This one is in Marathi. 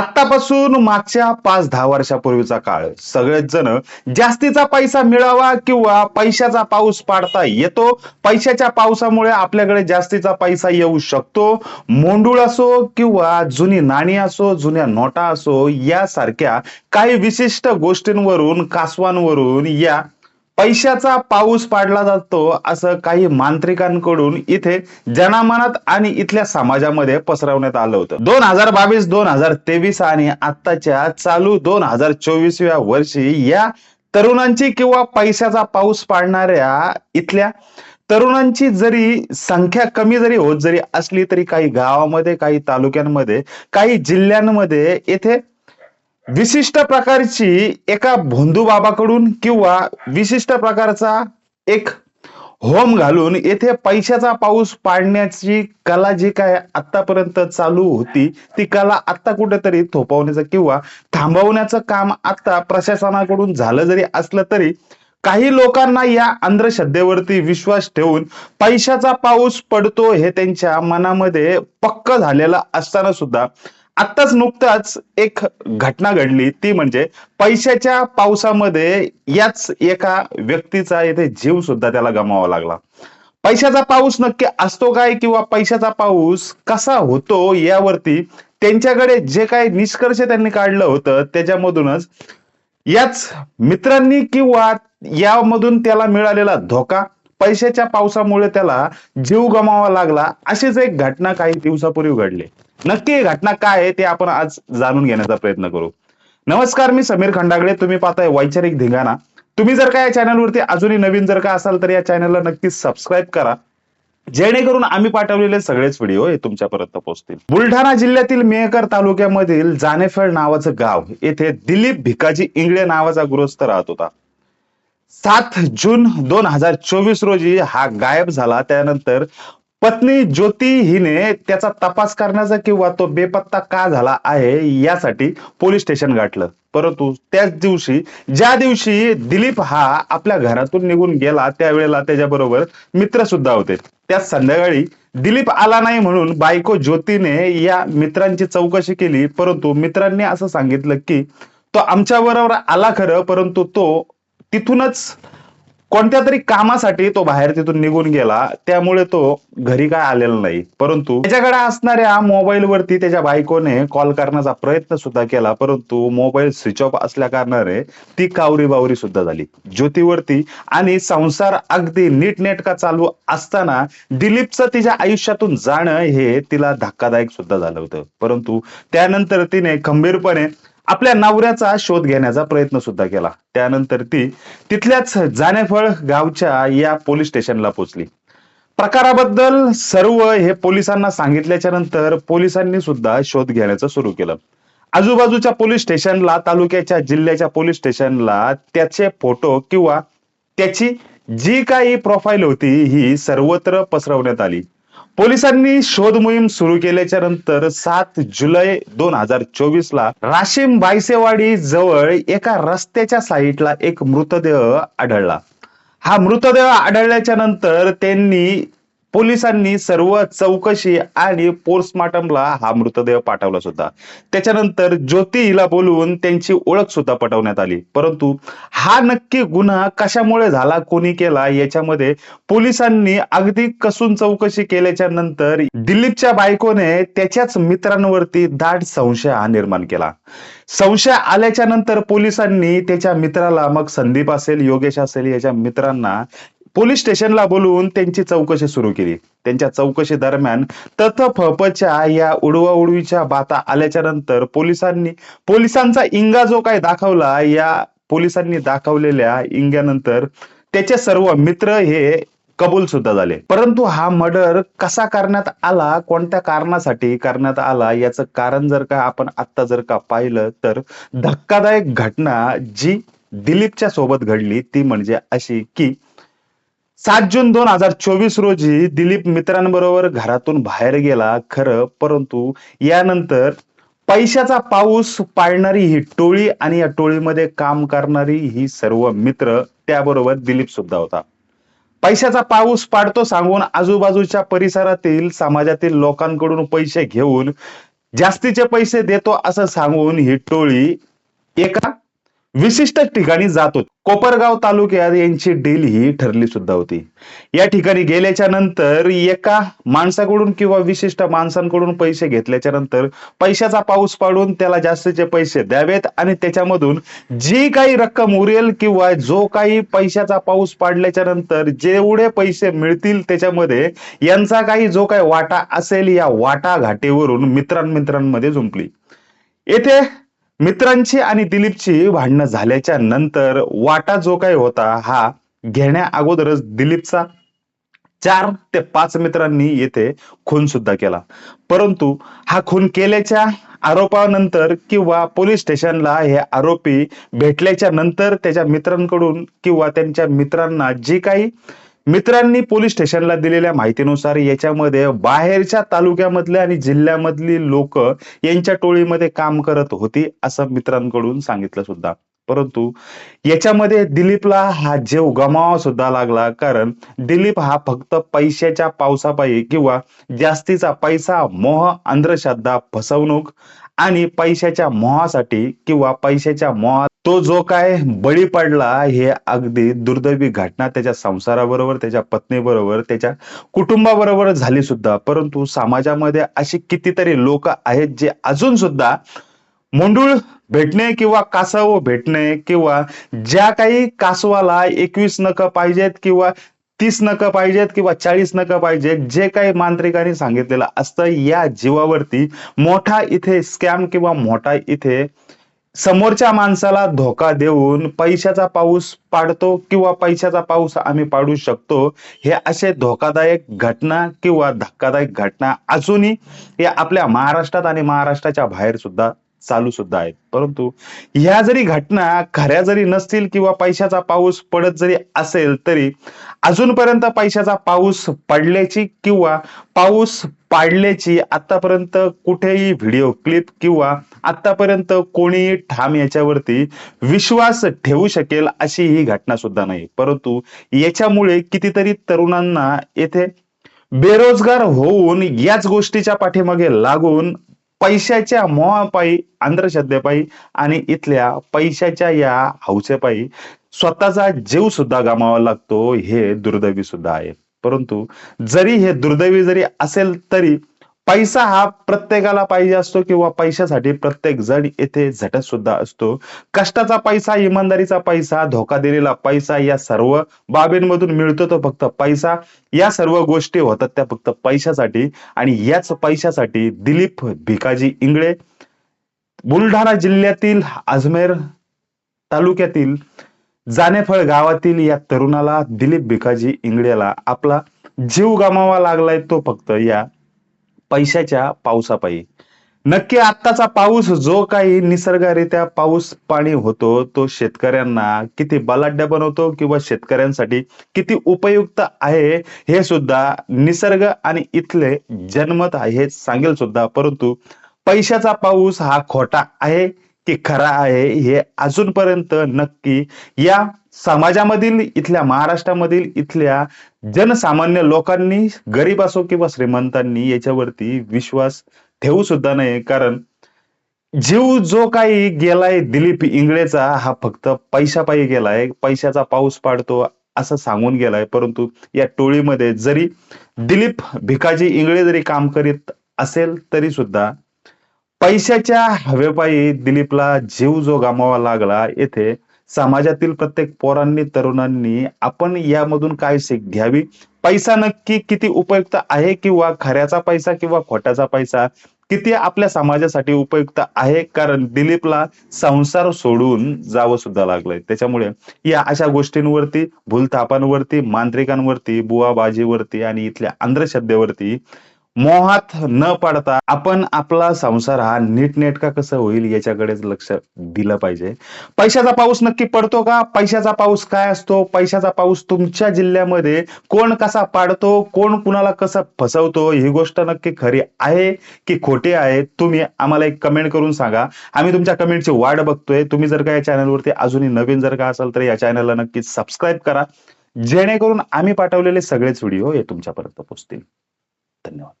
आतापासून मागच्या पाच दहा वर्षापूर्वीचा काळ. सगळेच जण जास्तीचा पैसा मिळावा किंवा पैशाचा पाऊस पाडता येतो. पैशाच्या पावसामुळे आपल्याकडे जास्तीचा पैसा येऊ शकतो. मोंडूळ असो किंवा जुनी नाणी असो जुन्या नोटा असो यासारख्या काही विशिष्ट गोष्टींवरून कासवांवरून या पैशाचा पाऊस पाडला जातो असं काही मांत्रिकांकडून इथे जनामनात आणि इथल्या समाजामध्ये पसरवण्यात आलं होतं. दोन हजार बावीस दोन हजार तेवीस आणि आत्ताच्या चालू दोन हजार चोवीसव्या वर्षी या तरुणांची किंवा पैशाचा पाऊस पाडणाऱ्या इथल्या तरुणांची जरी संख्या कमी जरी होत जरी असली तरी काही गावामध्ये काही तालुक्यांमध्ये काही जिल्ह्यांमध्ये येथे विशिष्ट प्रकारची एका भोंदू बाबाकडून किंवा विशिष्ट प्रकारचा एक होम घालून येथे पैशाचा पाऊस पाडण्याची कला जी काय आतापर्यंत चालू होती ती कला आता कुठेतरी थोपवण्याचं किंवा थांबवण्याचं काम आता प्रशासनाकडून झालं जरी असलं तरी काही लोकांना या अंधश्रद्धेवरती विश्वास ठेवून पैशाचा पाऊस पडतो हे त्यांच्या मनामध्ये पक्क झालेलं असताना सुद्धा आत्ताच नुकताच एक घटना घडली. ती म्हणजे पैशाच्या पावसामध्ये याच एका व्यक्तीचा येथे जीव सुद्धा त्याला गमावा लागला. पैशाचा पाऊस नक्की असतो काय किंवा पैशाचा पाऊस कसा होतो यावरती त्यांच्याकडे जे काही निष्कर्ष त्यांनी काढलं होतं त्याच्यामधूनच याच मित्रांनी किंवा यामधून त्याला मिळालेला धोका पैशाच्या पावसामुळे त्याला जीव गमावा लागला. अशीच एक घटना काही दिवसापूर्वी घडली. नक्की घटना काय आहे ते आपण आज जाणून घेण्याचा प्रयत्न करू. नमस्कार मी समीर खंडागडे तुम्ही पाहताय वैचारिक धिंगाणा. तुम्ही जर का या चॅनलवरती अजूनही नवीन जर का असाल तर या चॅनलला नक्की सबस्क्राईब करा. जेणेकरून आम्ही पाठवलेले सगळेच व्हिडिओ हे तुमच्यापर्यंत पोहोचतील. बुलढाणा जिल्ह्यातील मेहकर तालुक्यामधील जानेफळ नावाचं गाव येथे दिलीप भिकाजी इंगळे नावाचा गृहस्थ राहत होता. सात जून दोन हजार चोवीस रोजी हा गायब झाला. त्यानंतर पत्नी ज्योती हिने त्याचा तपास करण्याचा किंवा तो बेपत्ता का झाला आहे यासाठी पोलीस स्टेशन गाठलं. परंतु त्याच दिवशी ज्या दिवशी दिलीप हा आपल्या घरातून निघून गेला त्यावेळेला त्याच्याबरोबर मित्र सुद्धा होते. त्या संध्याकाळी दिलीप आला नाही म्हणून बायको ज्योतीने या मित्रांची चौकशी केली. परंतु मित्रांनी असं सांगितलं की तो आमच्या बरोबर आला खरं परंतु तो तिथूनच कोणत्या तरी कामासाठी तो बाहेर तिथून निघून गेला त्यामुळे तो घरी काय आलेला नाही. परंतु त्याच्याकडे असणाऱ्या मोबाईल वरती त्याच्या बायकोने कॉल करण्याचा प्रयत्न सुद्धा केला परंतु मोबाईल स्विच ऑफ असल्या कारणाने ती कावरी बावरी सुद्धा झाली. ज्योतीवरती आणि संसार अगदी नीटनेटका चालू असताना दिलीपचं तिच्या आयुष्यातून जाणं हे तिला धक्कादायक सुद्धा झालं होतं. परंतु त्यानंतर तिने खंबीरपणे आपल्या नवऱ्याचा शोध घेण्याचा प्रयत्न सुद्धा केला. त्यानंतर ती तिथल्याच जाण्याफळ गावच्या या पोलीस स्टेशनला पोहोचली प्रकाराबद्दल सर्व हे पोलिसांना सांगितल्याच्या नंतर पोलिसांनी सुद्धा शोध घेण्याचं सुरू केलं. आजूबाजूच्या पोलीस स्टेशनला तालुक्याच्या जिल्ह्याच्या पोलीस स्टेशनला त्याचे फोटो किंवा त्याची जी काही प्रोफाईल होती ही सर्वत्र पसरवण्यात आली. पोलिसांनी शोध मोहीम सुरू केल्याच्यानंतर सात जुलै दोन हजार चोवीस ला राशीम बायसेवाडी जवळ एका रस्त्याच्या साईडला एक मृतदेह आढळला. हा मृतदेह आढळल्याच्या नंतर त्यांनी पोलिसांनी सर्व चौकशी आणि पोस्टमार्टमला हा मृतदेह पाठवला सुद्धा. त्याच्यानंतर ज्योतीला बोलवून त्यांची ओळख सुद्धा पटवण्यात आली. परंतु हा नक्की गुन्हा कशामुळे झाला कोणी केला याच्यामध्ये पोलिसांनी अगदी कसून चौकशी केल्याच्यानंतर दिलीपच्या बायकोने त्याच्याच मित्रांवरती दाट संशय हा निर्माण केला. संशय आल्याच्यानंतर पोलिसांनी त्याच्या मित्राला मग संदीप असेल योगेश असेल याच्या मित्रांना पोलीस स्टेशनला बोलवून त्यांची चौकशी सुरू केली. त्यांच्या चौकशी दरम्यान तथफपच्या या उडवा उडवीच्या बाता आल्याच्यानंतर पोलिसांनी पोलिसांचा इंगा जो काय दाखवला या पोलिसांनी दाखवलेल्या इंग्यानंतर त्याचे सर्व मित्र हे कबूल सुद्धा झाले. परंतु हा मर्डर कसा करण्यात आला कोणत्या कारणासाठी करण्यात आला याचं कारण जर का आपण आता जर का पाहिलं तर धक्कादायक घटना जी दिलीपच्या सोबत घडली ती म्हणजे अशी की सात जून दोन हजार चोवीस रोजी दिलीप मित्रांबरोबर घरातून बाहेर गेला खरं परंतु यानंतर पैशाचा पाऊस पाळणारी ही टोळी आणि या टोळीमध्ये काम करणारी ही सर्व मित्र त्याबरोबर दिलीप सुद्धा होता. पैशाचा पाऊस पाडतो सांगून आजूबाजूच्या परिसरातील समाजातील लोकांकडून पैसे घेऊन जास्तीचे पैसे देतो असं सांगून ही टोळी एका विशिष्ट ठिकाणी जात होते. कोपरगाव तालुक्यात यांची डील ही ठरली सुद्धा होती. या ठिकाणी गेल्याच्यानंतर एका माणसाकडून किंवा विशिष्ट माणसांकडून पैसे घेतल्याच्या नंतर पैशाचा पाऊस पाडून त्याला जास्तीचे पैसे द्यावेत आणि त्याच्यामधून जी काही रक्कम उरेल किंवा जो काही पैशाचा पाऊस पाडल्याच्या नंतर जेवढे पैसे मिळतील त्याच्यामध्ये यांचा काही जो काही वाटा असेल या वाटा घाटेवरून मित्रांमित्रांमध्ये जुंपली येथे मित्रांची आणि दिलीपची भांडणं झाल्याच्यानंतर वाटा जो काही होता हा घेण्या अगोदरच दिलीपचा चार ते पाच मित्रांनी येथे खून सुद्धा केला. परंतु हा खून केल्याच्या आरोपानंतर किंवा पोलीस स्टेशनला हे आरोपी भेटल्याच्या नंतर त्याच्या मित्रांकडून किंवा त्यांच्या मित्रांना जी काही मित्रांनी पोलीस स्टेशनला दिलेल्या माहितीनुसार याच्यामध्ये बाहेरच्या तालुक्यामधले आणि जिल्ह्यामधली लोक यांच्या टोळीमध्ये काम करत होती असं मित्रांकडून सांगितलं सुद्धा. परंतु याच्यामध्ये दिलीपला हा जीव गमावा सुद्धा लागला. कारण दिलीप हा फक्त पैशाच्या पावसापायी किंवा जास्तीचा पैसा मोह अंधश्रद्धा फसवणूक आणि पैशाच्या मोहासाठी किंवा पैशाच्या मोहात तो जो काय बळी पडला हे अगदी दुर्दैवी घटना त्याच्या संसाराबरोबर त्याच्या पत्नीबरोबर त्याच्या कुटुंबाबरोबर झाली सुद्धा. परंतु समाजामध्ये अशी कितीतरी लोक आहेत जे अजून सुद्धा मुंडूळ भेटणे किंवा कासव भेटणे किंवा ज्या काही कासवाला एकवीस नख पाहिजेत किंवा तीस नख पाहिजेत किंवा चाळीस नख पाहिजेत जे काही मांत्रिकांनी सांगितलेलं असतं या जीवावरती मोठा इथे स्कॅम किंवा मोठा इथे समोरच्या माणसाला धोका देऊन पैशाचा पाऊस पाडतो किंवा पैशाचा पाऊस आम्ही पाडू शकतो हे असे धोकादायक घटना किंवा धक्कादायक घटना अजूनही या आपल्या महाराष्ट्रात आणि महाराष्ट्राच्या बाहेर सुद्धा चालू सुद्धा आहेत. परंतु ह्या जरी घटना खऱ्या जरी नसतील किंवा पैशाचा पाऊस पडत जरी असेल तरी अजूनपर्यंत पैशाचा पाऊस पडल्याची किंवा पाऊस पाडल्याची आतापर्यंत कुठेही व्हिडिओ क्लिप किंवा आतापर्यंत कोणीही ठाम याच्यावरती विश्वास ठेवू शकेल अशी ही घटना सुद्धा नाही. परंतु याच्यामुळे कितीतरी तरुणांना येथे बेरोजगार होऊन याच गोष्टीच्या पाठीमागे लागून पैशाच्या मोहापायी अंधश्रद्धेपायी आणि इथल्या पैशाच्या या हौसेपायी स्वतःचा जीव सुद्धा गमावा लागतो हे दुर्दैवी सुद्धा आहे. परंतु जरी हे दुर्दैवी जरी असेल तरी पैसा हा प्रत्येकाला पाहिजे असतो किंवा पैशासाठी प्रत्येक जण येथे झटत सुद्धा असतो. कष्टाचा पैसा इमानदारीचा पैसा धोका दिलेला पैसा या सर्व बाबींमधून मिळतो तो फक्त पैसा. या सर्व गोष्टी होतात त्या फक्त पैशासाठी आणि याच पैशासाठी दिलीप भिकाजी इंगळे बुलढाणा जिल्ह्यातील अजमेर तालुक्यातील जानेफळ गावातील या तरुणाला दिलीप भिकाजी इंगळेला आपला जीव गमावा लागलाय तो फक्त या पैशाच्या पावसापायी. नक्की आत्ताचा पाऊस जो काही निसर्गरित्या पाऊस पाणी होतो तो शेतकऱ्यांना किती बलाढ्य बनवतो किंवा शेतकऱ्यांसाठी किती उपयुक्त आहे हे सुद्धा निसर्ग आणि इथले जनमत हे सांगेल सुद्धा. परंतु पैशाचा पाऊस हा खोटा आहे की खरा आहे हे अजूनपर्यंत नक्की या समाजामधील इथल्या महाराष्ट्रामधील इथल्या जनसामान्य लोकांनी गरीब असो किंवा श्रीमंतांनी याच्यावरती विश्वास ठेवू सुद्धा नाही कारण जीव जो काही गेलाय दिलीप इंगळेचा हा फक्त पैशापायी गेलाय. पैशाचा पाऊस पाडतो असं सांगून गेलाय. परंतु या टोळीमध्ये जरी दिलीप भिकाजी इंगळे जरी काम करीत असेल तरी सुद्धा पैशाच्या हवेपायी दिलीपला जीव जो गमावा लागला येथे समाजातील प्रत्येक पोरांनी तरुणांनी आपण यामधून काय शिक घ्यावी? पैसा नक्की किती उपयुक्त आहे किंवा खऱ्याचा पैसा किंवा खोट्याचा पैसा? किती आपल्या समाजासाठी उपयुक्त आहे? कारण दिलीपला संसार सोडून जावं सुद्धा लागलंय. त्याच्यामुळे या अशा गोष्टींवरती भूलथापांवरती मांत्रिकांवरती बुवाबाजीवरती आणि इथल्या अंधश्रद्धेवरती मोहात न पडता आपण आपला संसार हा नीटनेटका कसं होईल याच्याकडेच लक्ष दिलं पाहिजे. पैशाचा पाऊस नक्की पडतो का? पैशाचा पाऊस काय असतो? पैशाचा पाऊस तुमच्या जिल्ह्यामध्ये कोण कसा पाडतो? कोण कुणाला कसं फसवतो? ही गोष्ट नक्की खरी आहे की खोटी आहे? तुम्ही आम्हाला एक कमेंट करून सांगा. आम्ही तुमच्या कमेंटची वाट बघतोय. तुम्ही जर का या चॅनलवरती अजूनही नवीन जर का असाल तर या चॅनलला नक्की सबस्क्राईब करा. जेणेकरून आम्ही पाठवलेले सगळेच व्हिडिओ हे तुमच्यापर्यंत पोहोचतील. धन्यवाद.